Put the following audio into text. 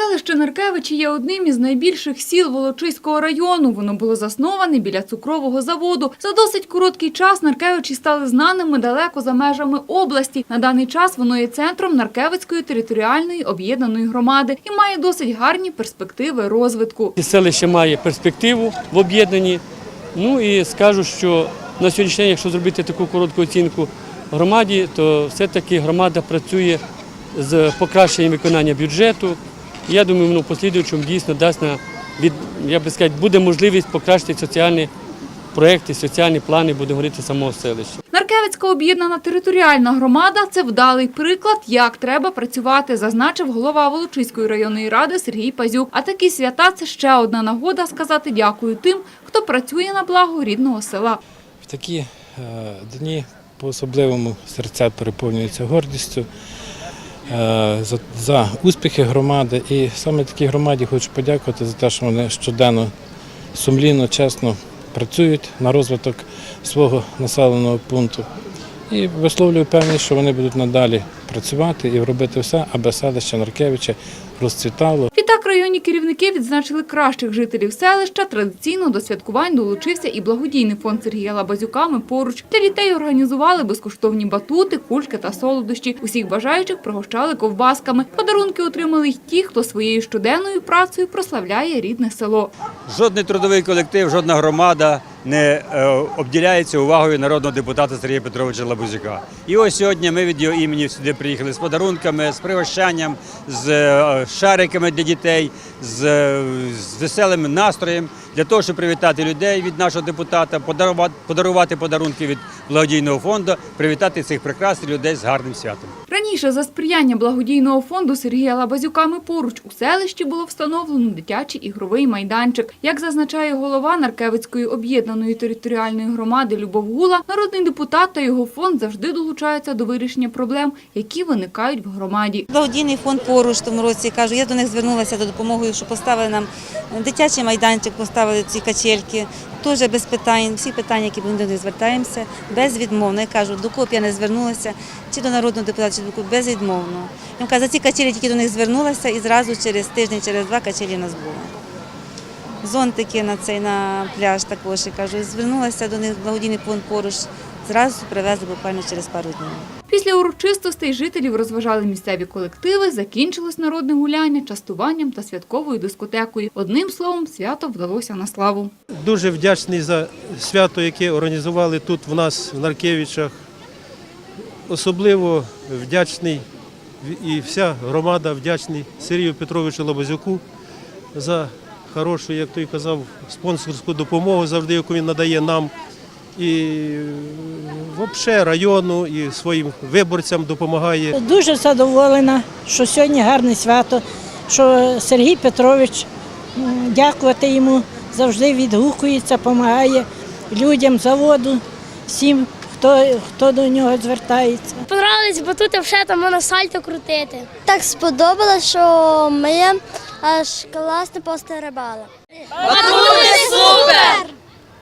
Селище Наркевичі є одним із найбільших сіл Волочиського району. Воно було засноване біля цукрового заводу. За досить короткий час Наркевичі стали знаними далеко за межами області. На даний час воно є центром Наркевицької територіальної об'єднаної громади і має досить гарні перспективи розвитку. Селище має перспективу в об'єднанні. Ну і скажу, що на сьогоднішній день, якщо зробити таку коротку оцінку громаді, то все-таки громада працює з покращенням виконання бюджету. І Я думаю, воно в послідуючому дійсно дасть на від, я би сказати, буде можливість покращити соціальні проекти, соціальні плани, буде говорити самого селища. Наркевицька об'єднана територіальна громада це вдалий приклад, як треба працювати, зазначив голова Волочиської районної ради Сергій Пазюк. А такі свята це ще одна нагода сказати дякую тим, хто працює на благо рідного села. В такі е, дні по-особливому серця переповнюються гордістю за, за успіхи громади. І саме такій громаді хочу подякувати за те, що вони щоденно сумлінно, чесно працюють на розвиток свого населеного пункту. І висловлюю певність, що вони будуть надалі працювати і робити все, аби селище Наркевича розцвітало. Відтак районні керівники відзначили кращих жителів селища. Традиційно до святкувань долучився і благодійний фонд Сергія Лабазюка «Ми поруч. Для дітей організували безкоштовні батути, кульки та солодощі. Усіх бажаючих пригощали ковбасками. Подарунки отримали й ті, хто своєю щоденною працею прославляє рідне село. Жодний трудовий колектив, жодна громада не е, обділяється увагою народного депутата Сергія Петровича Лабузюка. І ось сьогодні ми від його імені сюди приїхали з подарунками, з пригощанням, з е, шариками для дітей, з, з веселим настроєм для того, щоб привітати людей від нашого депутата, подарувати, подарувати подарунки від благодійного фонду, привітати цих прекрасних людей з гарним святом. Раніше за сприяння благодійного фонду Сергія Лабазюка «Ми поруч у селищі було встановлено дитячий ігровий майданчик. Як зазначає голова Наркевицької об'єднаної територіальної громади Любов Гула, народний депутат та його фонд завжди долучаються до вирішення проблем, які виникають в громаді. Благодійний фонд поруч в тому році кажу, я до них звернулася за допомогою, що поставили нам дитячий майданчик, поставили ці качельки. Теж без питань, всі питання, які ми до них звертаємося, безвідмовно. Я кажу, до кого б я не звернулася, чи до народного депутата, чи до кого, безвідмовно. Я кажу, за ці качелі тільки до них звернулася і зразу через тиждень, через два качелі в нас було. Зонтики на цей на пляж також. Я кажу, звернулася до них благодійний фонд поруч, зразу привезли буквально через пару днів. Після урочистостей жителів розважали місцеві колективи, закінчилось народне гуляння частуванням та святковою дискотекою. Одним словом, свято вдалося на славу. Дуже вдячний за свято, яке організували тут в нас в Наркевичах. Особливо вдячний і вся громада вдячний Сергію Петровичу Лобазюку за хорошу, як той казав, спонсорську допомогу, завжди, яку він надає нам і взагалі району, і своїм виборцям допомагає. Дуже задоволена, що сьогодні гарне свято, що Сергій Петрович, дякувати йому, завжди відгукується, допомагає людям, заводу, всім, хто, хто до нього звертається. Понравились батути, вже там можна сальто крутити. Так сподобалось, що ми аж класно постеребали. Супер!